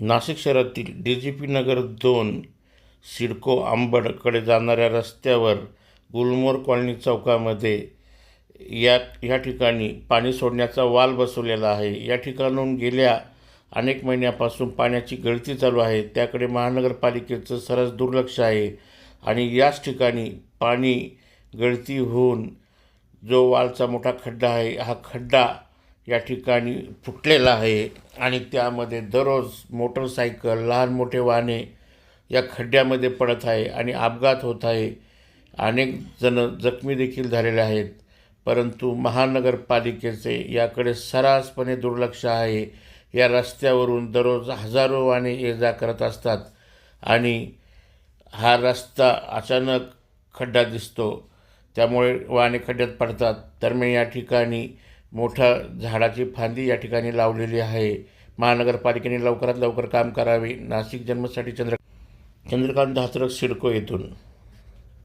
नाशिक शहरातील D G P नगर दोन सिडको आंबडकडे जाणाऱ्या रस्त्यावर गुलमोर कॉलनी चौकामध्ये या या ठिकाणी पाणी सोडण्याचा वाल बसवलेला आहे. या ठिकाणून गेल्या अनेक महिन्यापासून पाण्याची गळती चालू आहे. त्याकडे महानगरपालिकेचं सरस दुर्लक्ष आहे आणि याच ठिकाणी पाणी गळती होऊन जो वालचा मोठा खड्डा आहे हा खड्डा या ठिकाणी फुटलेला आहे आणि त्यामध्ये दररोज मोटरसायकल लहान मोठे वाहने या खड्ड्यामध्ये पडत आहे आणि अपघात होत आहे. अनेक जण जखमी देखील झालेले आहेत. परंतु महानगरपालिकेचे याकडे सर्रासपणे दुर्लक्ष आहे. या रस्त्यावरून दररोज हजारो वाहने ये जा करत असतात आणि हा रस्ता अचानक खड्डा दिसतो. त्यामुळे वाहने खड्ड्यात पडतात. दरम्यान या ठिकाणी मोठा झाडाची फांदी या ठिकाणी लावलेली आहे. महानगरपालिकेने लवकरात लवकर काम करावे. नाशिक जन्मसाठी चंद्र चंद्रकांत धात्रक सिडको येथून.